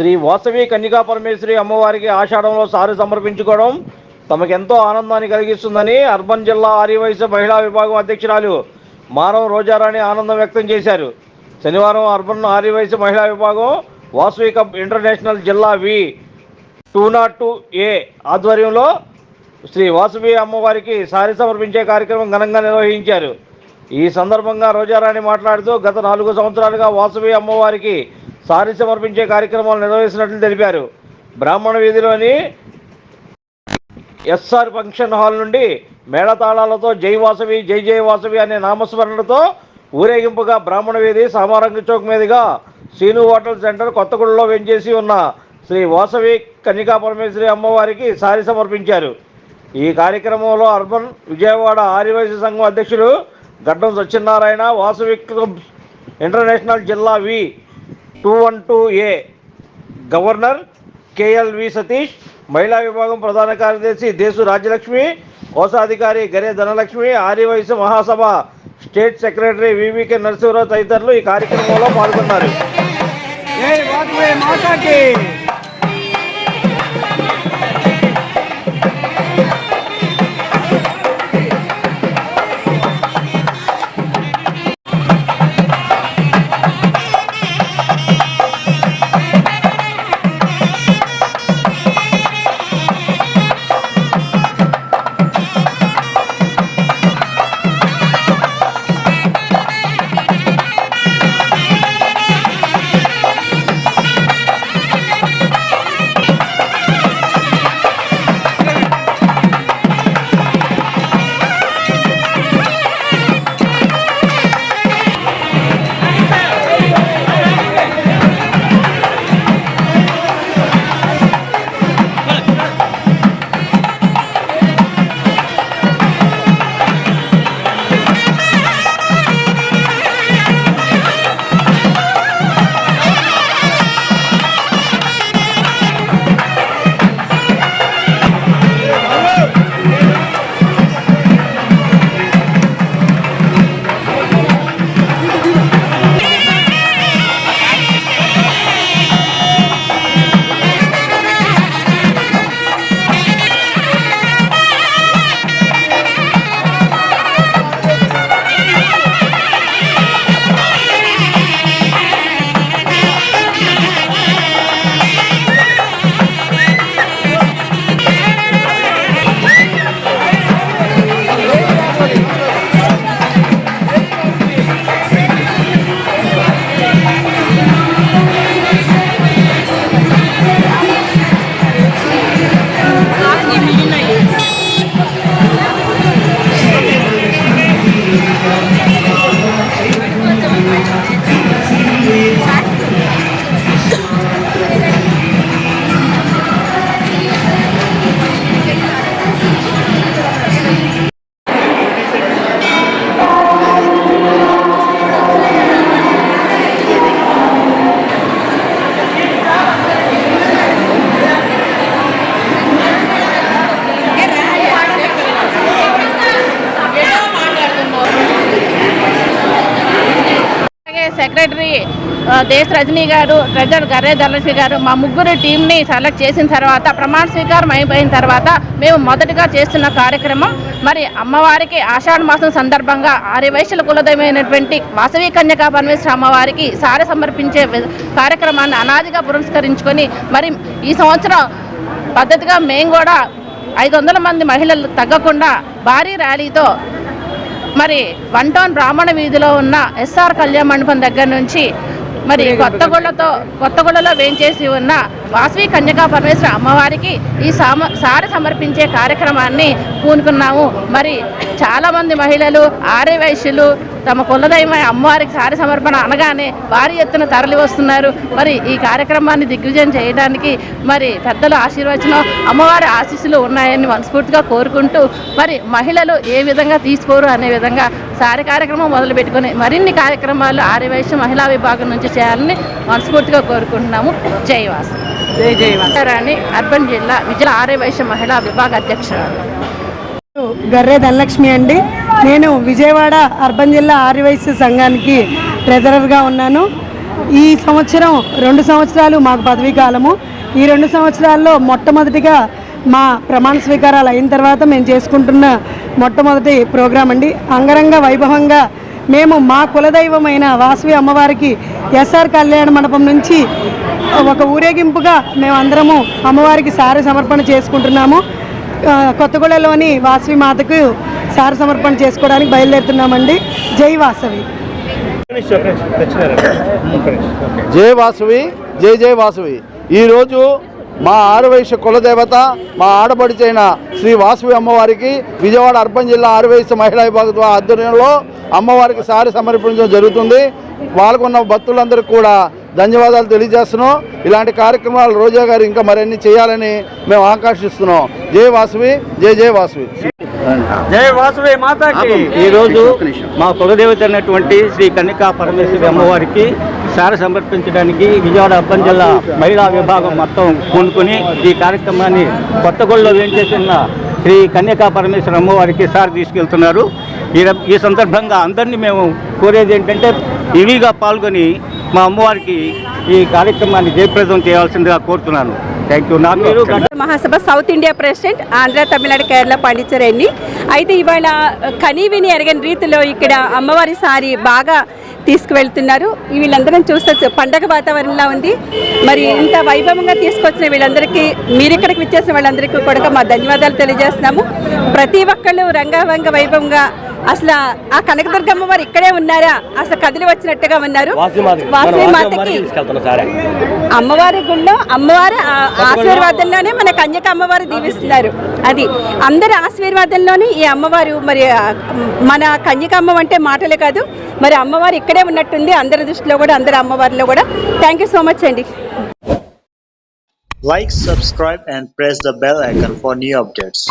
శ్రీ వాసవి కన్యకా పరమేశ్వరి అమ్మవారికి ఆషాఢంలో సారి సమర్పించుకోవడం తమకెంతో ఆనందాన్ని కలిగిస్తుందని అర్బన్ జిల్లా ఆర్యవైశ్య మహిళా విభాగం అధ్యక్షురాలు మానవ రోజారాణి ఆనందం వ్యక్తం చేశారు. శనివారం అర్బన్ ఆర్యవైశ్య మహిళా విభాగం వాసవి కప్ ఇంటర్నేషనల్ జిల్లా V two naught two A ఆధ్వర్యంలో శ్రీ వాసవి అమ్మవారికి సారి సమర్పించే కార్యక్రమం ఘనంగా నిర్వహించారు. ఈ సందర్భంగా రోజారాణి మాట్లాడుతూ గత నాలుగు సంవత్సరాలుగా వాసవి అమ్మవారికి సారి సమర్పించే కార్యక్రమాలు నిర్వహిస్తున్నట్లు తెలిపారు. బ్రాహ్మణ వీధిలోని ఎస్ఆర్ ఫంక్షన్ హాల్ నుండి మేళతాళాలతో జై వాసవి జై జై వాసవి అనే నామస్మరణతో ఊరేగింపుగా బ్రాహ్మణ వీధి సామారంగ చౌక్ మీదుగా సీను హోటల్ సెంటర్ కొత్తగూడలో వెంచేసి ఉన్న శ్రీ వాసవి కన్యకా పరమేశ్వరి అమ్మవారికి సారి సమర్పించారు. ఈ కార్యక్రమంలో అర్బన్ విజయవాడ ఆర్యవైశ్య సంఘం అధ్యక్షులు గడ్డం సత్యనారాయణ వాసవి ఇంటర్నేషనల్ జిల్లా V two one two A. Governor KLV Satish మహిళా విభాగం ప్రధాన కార్యదర్శి దేశు రాజ్యలక్ష్మి కోశాధికారి Gare Dhanalakshmi Aryavaishya Mahasabha state secretary VVK Narasimharao తదితరులు ఈ కార్యక్రమంలో పాల్గొన్నారు. సెక్రటరీ దేశ్ రజనీ గారు ట్రెజర్ గర్రే ధనలక్ష్మి గారు మా ముగ్గురు టీంని సెలెక్ట్ చేసిన తర్వాత ప్రమాణ స్వీకారం అయిపోయిన తర్వాత మేము మొదటగా చేస్తున్న కార్యక్రమం మరి అమ్మవారికి ఆషాఢ మాసం సందర్భంగా ఆర్యవైశ్యుల కులదైమైనటువంటి వాసవి కన్యకా పరమేశ్వర అమ్మవారికి సార సమర్పించే కార్యక్రమాన్ని అనాదిగా పురస్కరించుకొని మరి ఈ సంవత్సరం పద్ధతిగా మేము కూడా ఐదు వందల మంది మహిళలు తగ్గకుండా భారీ ర్యాలీతో మరి వన్ టౌన్ బ్రాహ్మణ వీధిలో ఉన్న ఎస్ఆర్ కళ్యాణ మండపం దగ్గర నుంచి మరి కొత్తగూడతో కొత్తగూడలో వేంచేసి ఉన్న వాసవి కన్యకా పరమేశ్వర అమ్మవారికి ఈ సామ సారి సమర్పించే కార్యక్రమాన్ని పూనుకున్నాము. మరి చాలామంది మహిళలు ఆర్య వైశ్యులు తమ కులదైవమైన అమ్మవారికి సారి సమర్పణ అనగానే భారీ ఎత్తున తరలి వస్తున్నారు. మరి ఈ కార్యక్రమాన్ని దిగ్విజయం చేయడానికి మరి పెద్దల ఆశీర్వచనం అమ్మవారి ఆశీస్సులు ఉన్నాయని మనస్ఫూర్తిగా కోరుకుంటూ మరి మహిళలు ఏ విధంగా తీసుకోరు అనే విధంగా సారి కార్యక్రమం మొదలు పెట్టుకుని మరిన్ని కార్యక్రమాలు ఆర్యవైశ్య మహిళా విభాగం నుంచి చేయాలని మనస్ఫూర్తిగా కోరుకుంటున్నాము. జయవాసం జై రాణి అర్బన్ జిల్లా విజయ ఆర్యవైశ్య మహిళా విభాగ అధ్యక్షురాలు. గర్రె ధనలక్ష్మి అండి. నేను విజయవాడ అర్బన్ జిల్లా ఆర్యవైశ్య సంఘానికి ట్రెజరర్గా ఉన్నాను. ఈ సంవత్సరం రెండు సంవత్సరాలు మాకు పదవీ కాలము. ఈ రెండు సంవత్సరాల్లో మొట్టమొదటిగా మా ప్రమాణ స్వీకారాలు అయిన తర్వాత మేము చేసుకుంటున్న మొట్టమొదటి ప్రోగ్రాం అండి. అంగరంగ వైభవంగా మేము మా కులదైవమైన వాసవి అమ్మవారికి ఎస్ఆర్ కళ్యాణ మండపం నుంచి ఒక ఊరేగింపుగా మేమందరము అమ్మవారికి సారి సమర్పణ చేసుకుంటున్నాము. కొత్తగూడలోని వాసవి మాతకు సారి సమర్పణ చేసుకోవడానికి బయలుదేరుతున్నామండి. జై వాసవి. జై వాసవి జై జై వాసవి. ఈరోజు మా ఆరువైశ్య కులదేవత మా ఆడపడిచైన శ్రీ వాసవి అమ్మవారికి విజయవాడ అర్బన్ జిల్లా ఆరువైశ్య మహిళా విభాగం ఆధ్వర్యంలో అమ్మవారికి సారి సమర్పించడం జరుగుతుంది. పాల్గొన్న భక్తులందరికీ కూడా ధన్యవాదాలు తెలియజేస్తున్నాం. ఇలాంటి కార్యక్రమాలు రోజా గారు ఇంకా మరిన్ని చేయాలని మేము ఆకాంక్షిస్తున్నాం. జై వాసవి జై జై వాసవి. జై వాసవి మాతాకి. ఈరోజు మా కులదేవత అయినటువంటి శ్రీ కన్నికా పరమేశ్వరి అమ్మవారికి సార సమర్పించడానికి విజయవాడ అర్బన్ జిల్లా మహిళా విభాగం మొత్తం పూనుకొని ఈ కార్యక్రమాన్ని కొత్తగూడలో వేంచేసిన శ్రీ కన్యకా పరమేశ్వరి అమ్మవారికి సార్ తీసుకెళ్తున్నారు. ఈ సందర్భంగా అందరినీ మేము కోరేది ఏంటంటే ఇవిగా పాల్గొని మా అమ్మవారికి ఈ కార్యక్రమాన్ని జయప్రదం చేయాల్సిందిగా కోరుతున్నాను. Thank you Mahasabha south India president Andhra Tamil Nadu Kerala Pondicherry అయితే ఇవాళ కనీవిని ఎరగని రీతిలో ఇక్కడ అమ్మవారి సారి బాగా తీసుకువెళ్తున్నారు. వీళ్ళందరం చూస్తే పండగ వాతావరణంలా ఉంది. మరి ఇంత వైభవంగా తీసుకొచ్చిన వీళ్ళందరికీ మీరు ఇక్కడికి విచ్చేసిన వాళ్ళందరికీ కూడా మా ధన్యవాదాలు తెలియజేస్తున్నాము. ప్రతి ఒక్కళ్ళు రంగరంగ వైభవంగా అసలు ఆ కనకదుర్గమ్మ వారు ఇక్కడే ఉన్నారా? అసలు కదిలి వచ్చినట్టుగా ఉన్నారు. వాసవి మాతకి అమ్మవారి గుళ్ళో అమ్మవారి ఆశీర్వాదంలోనే మన కన్యక అమ్మవారు దీవిస్తున్నారు. అది అందరి ఆశీర్వాదంలోనే ఈ అమ్మవారు మరి మన కన్యక అమ్మ అంటే మాటలే కాదు. మరి అమ్మవారు ఇక్కడే ఉన్నట్టుంది. అందరి దృష్టిలో కూడా అందరి అమ్మవారిలో కూడా. థ్యాంక్ యూ సో మచ్ అండి. Like, subscribe, and press the bell icon for new updates.